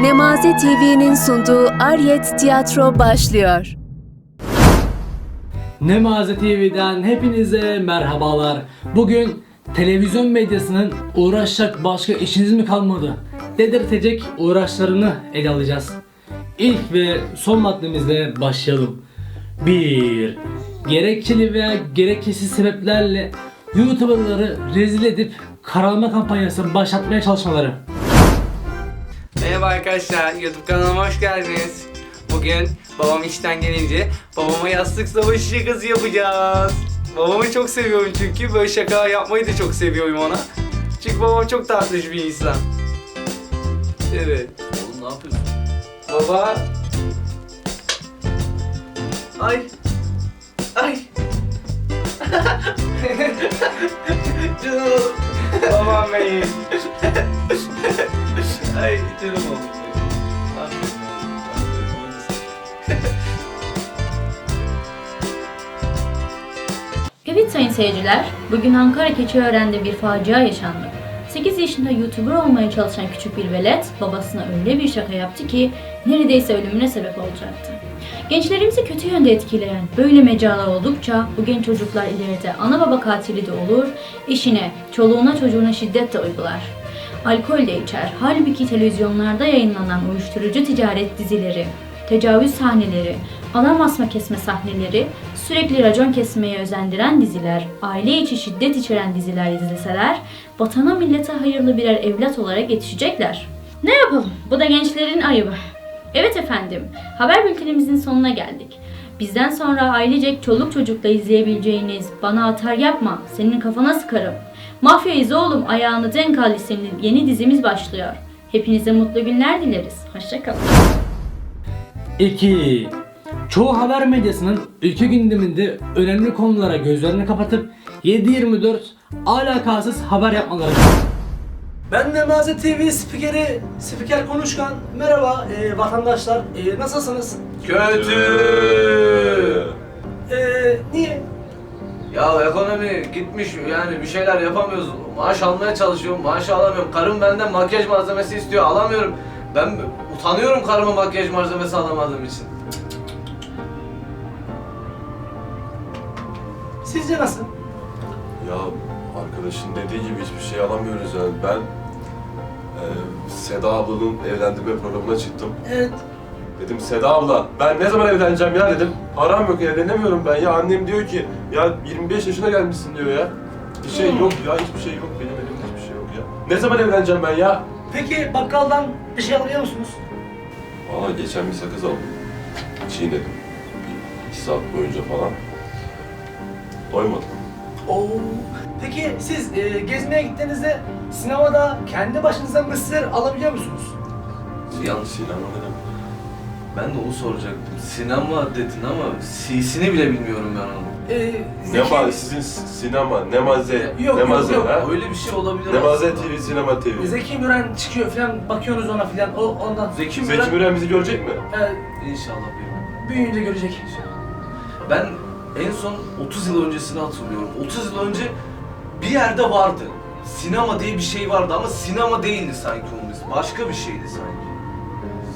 Nemaze TV'nin sunduğu Aryet Tiyatro başlıyor. Nemaze TV'den hepinize merhabalar. Bugün televizyon medyasının uğraşacak başka işiniz mi kalmadı? Dedirtecek uğraşlarını ele alacağız. İlk ve son maddemizle başlayalım. 1. Gerekçeli veya gerekçesiz sebeplerle YouTuber'ları rezil edip karalama kampanyası başlatmaya çalışmaları. Merhaba arkadaşlar, YouTube kanalıma hoş geldiniz. Bugün babam işten gelince babama yastık savaşı şakası yapacağız. Babamı çok seviyorum çünkü böyle şaka yapmayı da çok seviyorum ona. Çünkü babam çok tatlış bir insan. Evet. Oğlum ne yapıyorsun? Baba. Ay. Ay. canım. Babam benim. Ay aferin oğlum. Evet sayın seyirciler, bugün Ankara Keçiören'de bir facia yaşandı. 8 yaşında YouTuber olmaya çalışan küçük bir velet babasına öyle bir şaka yaptı ki neredeyse ölümüne sebep olacaktı. Gençlerimizi kötü yönde etkileyen böyle mecalar oldukça bu genç çocuklar ileride ana baba katili de olur, eşine, çoluğuna çocuğuna şiddet de uygular. Alkol de içer. Halbuki televizyonlarda yayınlanan uyuşturucu ticaret dizileri, tecavüz sahneleri, adam asma kesme sahneleri, sürekli racon kesmeye özendiren diziler, aile içi şiddet içeren diziler izleseler, vatana millete hayırlı birer evlat olarak yetişecekler. Ne yapalım? Bu da gençlerin ayıbı. Evet efendim, haber bültenimizin sonuna geldik. Bizden sonra ailecek çoluk çocukla izleyebileceğiniz Bana Atar Yapma, Senin Kafana Sıkarım, Mafyayız Oğlum Ayağını Denk Al isimli yeni dizimiz başlıyor. Hepinize mutlu günler dileriz. Hoşçakalın. 2. Çoğu haber medyasının ülke gündeminde önemli konulara gözlerini kapatıp 7-24 alakasız haber yapmaları. Ben Nemaze TV spikeri, spiker konuşkan. Merhaba e, vatandaşlar, E, nasılsınız? Kötü. Ekonomi gitmiş yani bir şeyler yapamıyoruz. Maaş almaya çalışıyorum, maaş alamıyorum. Karım benden makyaj malzemesi istiyor, alamıyorum. Ben utanıyorum karıma makyaj malzemesi alamadığım için. Sizce nasıl? Ya arkadaşın dediği gibi hiçbir şey alamıyoruz yani. Ben e, Seda ablanın evlendirme programına çıktım. Evet. Dedim Seda abla ben ne zaman evleneceğim ya dedim. Param yok evlenemiyorum ben ya. Annem diyor ki ya 25 yaşına gelmişsin diyor ya. Bir şey yok ya hiçbir şey yok benim elimde hiçbir şey yok ya. Ne zaman evleneceğim ben ya? Peki bakkaldan bir şey alıyor musunuz? Valla geçen bir sakız aldım. Çiğnedim. Bir iki saat boyunca falan. Doymadım. Oo. Peki siz e, gezmeye gittiğinizde sinemada kendi başınıza mısır alabiliyor musunuz? Yanlış Sinema ne demek? Ben de onu soracaktım. Sinema dedin ama C'sini bile bilmiyorum ben onu. E, Ne var sizin sinema, nemaze, Yok, nemaze yok, yok. ha? Öyle bir şey olabilir Nemaze aslında. TV, sinema TV. Zeki Müren çıkıyor falan, bakıyorsunuz ona falan. O ondan. Zeki Müren. Zeki Müren bizi görecek mi? E, İnşallah bir. büyüyünce görecek. Ben en son 30 yıl öncesini hatırlıyorum. 30 yıl önce bir yerde vardı. Sinema diye bir şey vardı ama sinema değildi sanki onun ismi. Başka bir şeydi sanki.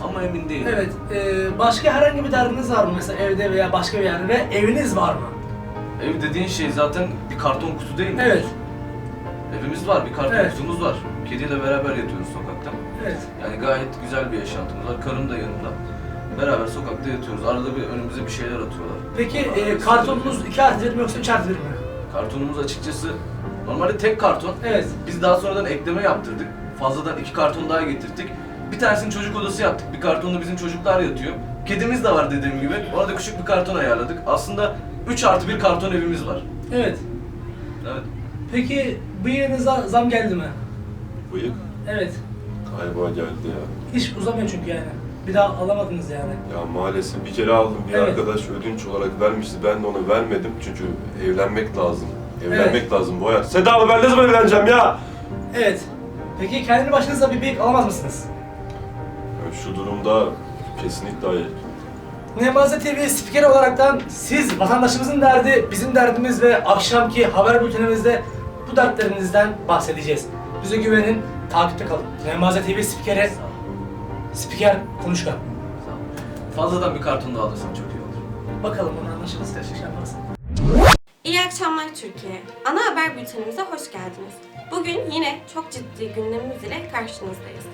Ama emin değilim. Evet. e, başka herhangi bir derdiniz var mı mesela evde veya başka bir yerde ve eviniz var mı? Ev dediğin şey zaten bir karton kutu değil mi? Evet. Evimiz var, bir karton Evet. kutumuz var. Kediyle beraber yatıyoruz sokakta. Evet. Yani gayet güzel bir yaşantımız var. Karım da yanımda. Beraber sokakta yatıyoruz. Arada bir önümüze bir şeyler atıyorlar. Peki Beraber e, kartonunuz izliyoruz. 2 artı 1 mi yoksa 3 artı 1 mi? Kartonumuz açıkçası normalde tek karton. Evet. Biz daha sonradan ekleme yaptırdık. Fazladan iki karton daha getirdik. Bir tanesini çocuk odası yaptık. Bir kartonda bizim çocuklar yatıyor. Kedimiz de var dediğim gibi. Orada küçük bir karton ayarladık. Aslında 3 artı bir karton evimiz var. Evet. Evet. Peki bıyığınıza zam geldi mi? Bıyık Evet. galiba geldi ya. Hiç uzamıyor çünkü yani. Bir daha alamadınız yani. Ya maalesef bir kere aldım bir Evet. arkadaş ödünç olarak vermişti. Ben de ona vermedim çünkü evlenmek lazım. Evlenmek Evet. lazım bu hayat. Seda abla ben ne zaman evleneceğim ya? Evet. Peki kendi başınıza bir bıyık alamaz mısınız? Şu durumda kesinlikle hayır. Nemaze TV spikeri olaraktan siz vatandaşımızın derdi, bizim derdimiz ve akşamki haber bültenimizde bu dertlerinizden bahsedeceğiz. Bize güvenin, takipte kalın. Nemaze TV spikeri spiker konuşkan. Fazladan bir karton daha alırsam çok iyi olur. Bakalım bunu anlaşırız. Teşekkür yaparız. İyi akşamlar Türkiye. Ana haber bültenimize hoş geldiniz. Bugün yine çok ciddi gündemimiz ile karşınızdayız.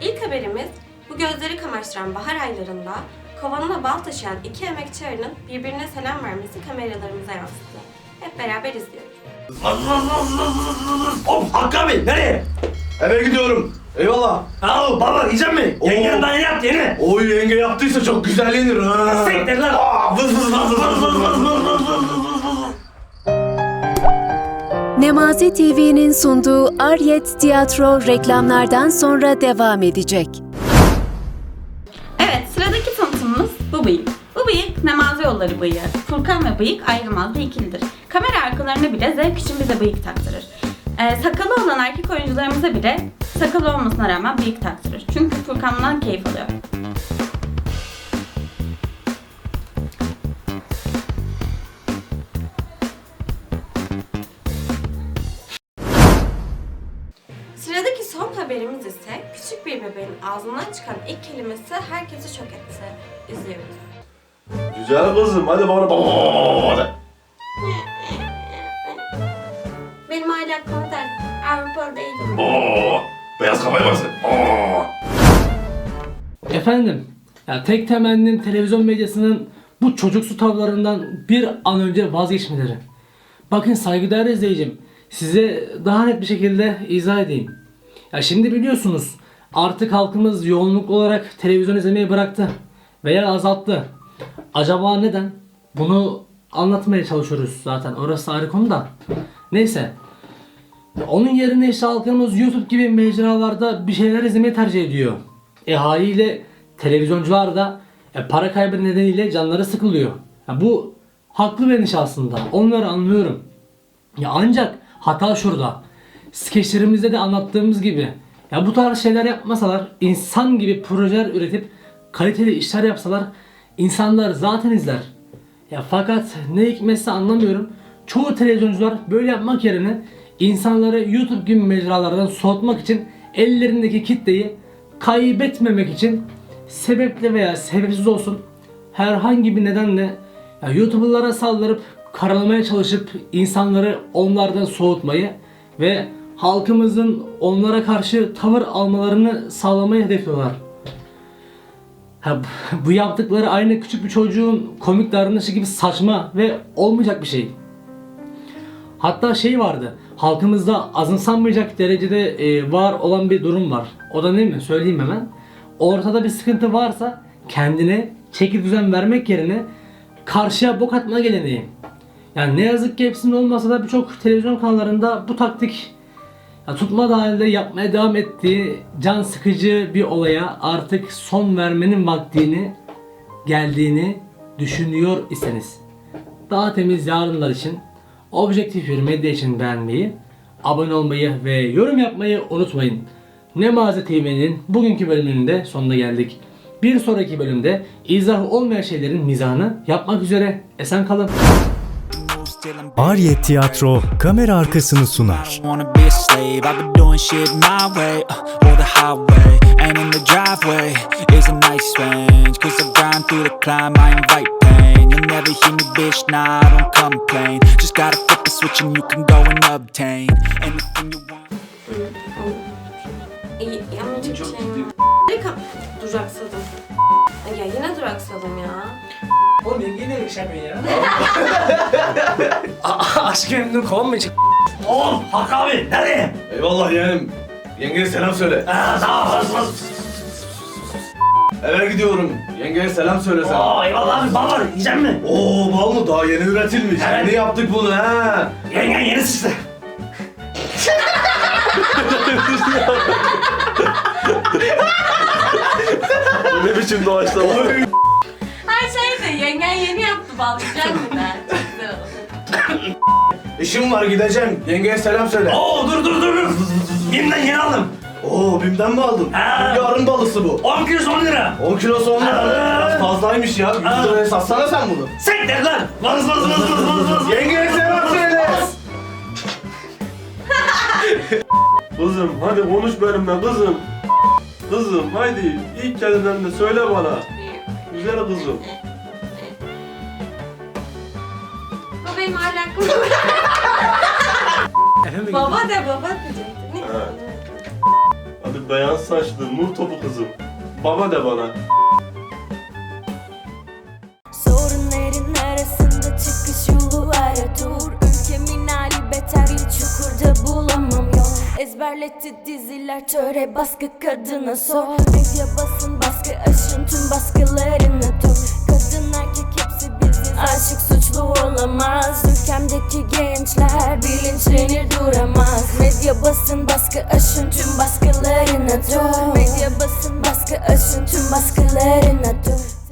İlk haberimiz bu gözleri kamaştıran bahar aylarında kovanına bal taşıyan iki emekçi arının birbirine selam vermesi kameralarımıza yansıdı. Hep beraber izliyoruz. Hop Hakkı abi nereye? Eve gidiyorum. Eyvallah. Aa baba yiyecek mi? Oo. Yengen ben yaptı yeni. Oy yenge yaptıysa çok güzel yenir ha. Siktir lan. Aa, vız vız vız vız vız vız vız vız vız vız. Nemazi TV'nin sunduğu Aryet Tiyatro reklamlardan sonra devam edecek. Bu bıyık. Bu bıyık namazi yolları bıyığı. Furkan ve bıyık ayrılmaz bir ikilidir. Kamera arkalarına bile zevk için bize bıyık taktırır. Ee, sakalı olan erkek oyuncularımıza bile sakalı olmasına rağmen bıyık taktırır. Çünkü Furkan bundan keyif alıyor. Bebeğin ağzından çıkan ilk kelimesi herkesi şok etti. İzliyoruz. Güzel kızım hadi bana baba. Benim hala aklıma da Avrupa değilim. Oo, beyaz kafaya. Oo. Efendim, ya tek temennim televizyon medyasının bu çocuksu tavlarından bir an önce vazgeçmeleri. Bakın saygıdeğer izleyicim, size daha net bir şekilde izah edeyim. Ya şimdi biliyorsunuz artık halkımız yoğunluk olarak televizyon izlemeyi bıraktı veya azalttı. Acaba neden? Bunu anlatmaya çalışıyoruz zaten. Orası ayrı konu da. Neyse. Onun yerine işte halkımız YouTube gibi mecralarda bir şeyler izlemeyi tercih ediyor. E haliyle televizyoncular da e, para kaybı nedeniyle canları sıkılıyor. Ya bu haklı bir endişe aslında. Onları anlıyorum. Ya ancak hata şurada. Skeçlerimizde de anlattığımız gibi ya bu tarz şeyler yapmasalar, insan gibi projeler üretip kaliteli işler yapsalar insanlar zaten izler. Ya fakat ne hikmetse anlamıyorum. Çoğu televizyoncular böyle yapmak yerine insanları YouTube gibi mecralardan soğutmak için ellerindeki kitleyi kaybetmemek için sebepli veya sebepsiz olsun herhangi bir nedenle ya YouTuber'lara saldırıp karalamaya çalışıp insanları onlardan soğutmayı ve halkımızın onlara karşı tavır almalarını sağlamayı hedefliyorlar. Ha, bu yaptıkları aynı küçük bir çocuğun komik davranışı gibi saçma ve olmayacak bir şey. Hatta şey vardı. Halkımızda azımsanmayacak derecede e, var olan bir durum var. O da ne mi? Söyleyeyim hemen. Ortada bir sıkıntı varsa kendine çeki düzen vermek yerine karşıya bok atma geleneği. Yani ne yazık ki hepsinin olmasa da birçok televizyon kanallarında bu taktik ya tutma dahilde yapmaya devam ettiği can sıkıcı bir olaya artık son vermenin vaktini geldiğini düşünüyor iseniz daha temiz yarınlar için objektif bir medya için beğenmeyi, abone olmayı ve yorum yapmayı unutmayın. Nemaze TV'nin bugünkü bölümünün de sonuna geldik. Bir sonraki bölümde izah olmayan şeylerin mizahını yapmak üzere esen kalın. Arye Tiyatro kamera arkasını sunar. Şey duraksadım. Ya yine duraksadım ya. Oğlum yenge ne yaşamıyor ya? Aşkı memnun kovan mı çık? Oğlum Hakkı abi nereye? Eyvallah yeğenim. Yengeye selam söyle. Aa tamam hadi hadi. Eve gidiyorum. Yengeye selam söyle sen. Oo eyvallah abi bal var yiyecek mi? Oo bal mı? Daha yeni üretilmiş. Evet. Yeni yaptık bunu ha. Yengen yeni sıçtı. ne biçim doğaçlama. Her şey de yengen yeni yaptı bağlayacak mı da? Çok güzel oldu. İşim var gideceğim. Yengeye selam söyle. Oo dur dur dur. Bim'den yeni aldım. Oo BİM'den mi aldın? Ha. Yarın balısı bu. 10 kilosu 10 lira. 10 kilo sonra Ha. biraz fazlaymış ya. 100 Ha. liraya satsana sen bunu. Siktir lan. Vız vız vız vız vız vız. Yengeye selam söyle. Kızım hadi konuş benimle kızım. Kızım haydi ilk kelimelerini söyle bana. Güzel kızım. Benim ahlakım. Baba de baba diyecektin. Ne? Ha. Hadi beyaz saçlı nur topu kızım. Baba de bana. Sorunların arasında çıkış yolu ara dur Ülkemin hali beter bir çukurda bulamam yol Ezberletti diziler töre baskı kadına sor Medya basın baskı aşın tüm baskılarını dur aşık suçlu olamaz. Ülkemdeki gençler bilinçlenir duramaz. Medya basın baskı aşın tüm baskılarına dur. Medya basın baskı aşın tüm baskılarına dur